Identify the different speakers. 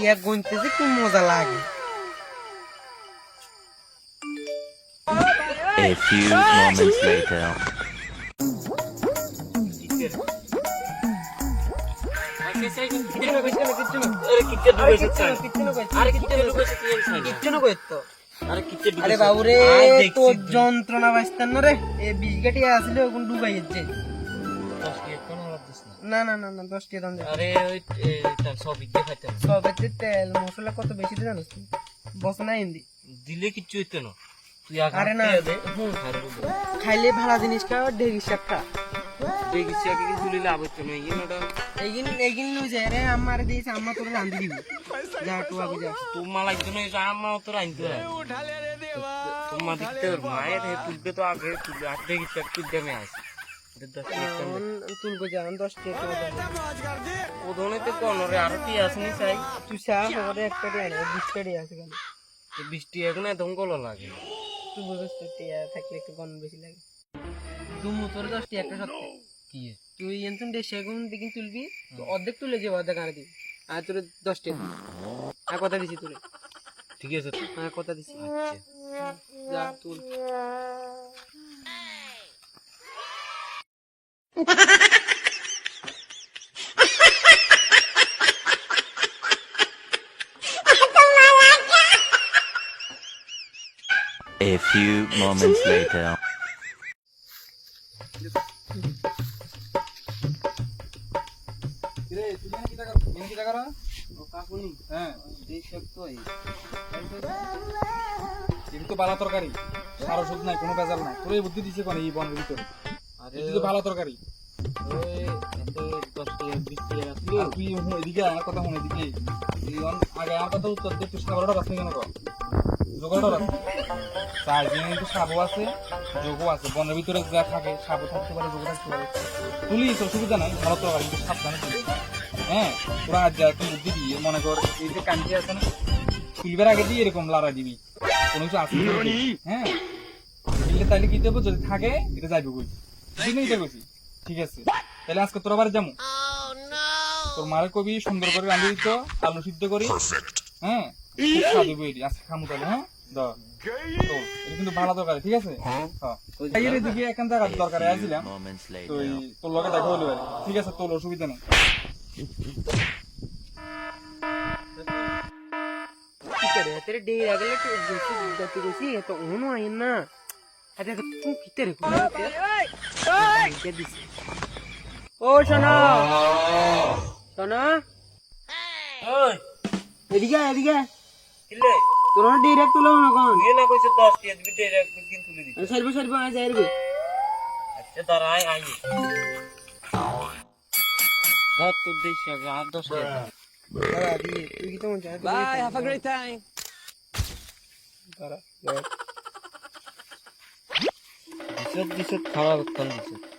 Speaker 1: টিয়া গুনতেছে কি মজা লাগে।
Speaker 2: A few moments later.
Speaker 1: আরে বাবু রে তোর যন্ত্রণা বাঁচতেন না রে। এ বিশ গাটি আসলে ওখানে ডুবাই যাচ্ছে। না না না না দশ টাকা দাম
Speaker 3: আরে ওই এ, তার সব ইচ্ছে খাইতে হবে।
Speaker 1: সবেতে তেল মশলা কত বেশি দিয়ে জানিস তুই? বস না হিন্দি।
Speaker 3: দিলে কিচ্ছু হইতো না। তুই
Speaker 1: আরে না। খাইলে ভাড়া জিনিস খাও ঢেকি শাক খা
Speaker 3: দেখিস আগে কিছু দিলে লাভ হচ্ছে না। ইয়ে নটা
Speaker 1: এইগিন এইগিন লই যায় রে আমার দিয়েছে আম্মা তোরে রান্ধি দিব। যা একটু আগে যা।
Speaker 3: তোমার লাগতো না আমা তো রাইতে তোমার দেখতে মায়ের হে তুলবে তো আগে তুলবে। আর দেখিস এক তুলতে আমি আসি। এটা দশ মিনিট টাইম দে।
Speaker 1: তুলবো যা দশ টাকা
Speaker 3: ওদনে তো কনরে আরও কি আসেনি চাই।
Speaker 1: তুই চা আমাদের একটা দিয়ে আনে বিশ টাকা আছে কেন?
Speaker 3: তো বৃষ্টি এখন একদম গলো লাগে।
Speaker 1: তুই বুঝিস তো টিয়া থাকলে একটু গন বেশি লাগে। দুমু তোর দশ টাকা একটা সত্যি।
Speaker 3: কি
Speaker 1: তুই এনতুন দেশে এখন দিকে তুলবি তো অর্ধেক তুলে যাব অর্ধেক আনে দিবি আর তোর দশ টাকা আর কথা দিছি তোরে।
Speaker 3: ঠিক আছে।
Speaker 1: হ্যাঁ কথা দিছি।
Speaker 3: আচ্ছা।
Speaker 1: যা তুল।
Speaker 2: A few moments later.
Speaker 4: কিন্তু বালা তরকারি। সার ওষুধ নাই কোনো ভেজাল নাই। তোর এই বুদ্ধি দিছে কোন এই বনের ভিতরে।
Speaker 3: আরে
Speaker 4: ভালো তরকারি।
Speaker 3: ওই এত দশ টাকা বিশ টাকা রাখল
Speaker 4: আর তুই এদিকে আমার কথা শুনে এদিকে আগে আমার কথা উত্তর দে তুই সাগরটা রাখবি কেন কর রাখবি চার দিন কিন্তু সাপও আছে যোগও আছে বনের ভিতরে যা থাকে সাপও থাকতে পারে যোগ থাকতে পারে তুলিস অসুবিধা নাই ভালো তরকারি কিন্তু সাবধানে তুলিস হ্যাঁ তোরা আজ যা তুই বুদ্ধি দিয়ে মনে কর এই যে কাঞ্চি আছে না তুলবার আগে দিয়ে এরকম লাড়া দিবি কোনো কিছু আসবে হ্যাঁ তাইলে কি দেবো যদি থাকে এটা যাইবে কই এটা কইছি ঠিক আছে। তাহলে আজকে তোর আবার যাব তোর মারে কবি সুন্দর করে রাঁধি দিত আলু সিদ্ধ করি। হ্যাঁ? আজকে খামু তাহলে হ্যাঁ? কিন্তু ভালো দরকার ঠিক আছে? হ্যাঁ? এই রে দিকে এখান থেকে দরকারে আসছিলাম তো তোর লগে দেখা হলো ঠিক আছে তোর অসুবিধা নেই।
Speaker 1: তেরে আগলে তো গতি তো ওনো আইন আরে তুই ও সোনা সোনা
Speaker 3: ওই
Speaker 1: এদিকে আয়, এদিকে আয়।
Speaker 3: কিলে
Speaker 1: তোর ডিরেক্ট তুলো না কোন
Speaker 3: তুই না কইছে দশ টাকা দিবি দেড় একদিন তুলে দিবি
Speaker 1: সাইবো সাইবো আয় যাই রে
Speaker 3: আচ্ছা দাঁড়া আয় আয় ধর তোর দেশ আগে আর দশ টাকা
Speaker 1: দাঁড়া দিয়ে তুই কি তো মন চায় bye have a great time দাঁড়া
Speaker 3: 썩지썩 달아서 던지썩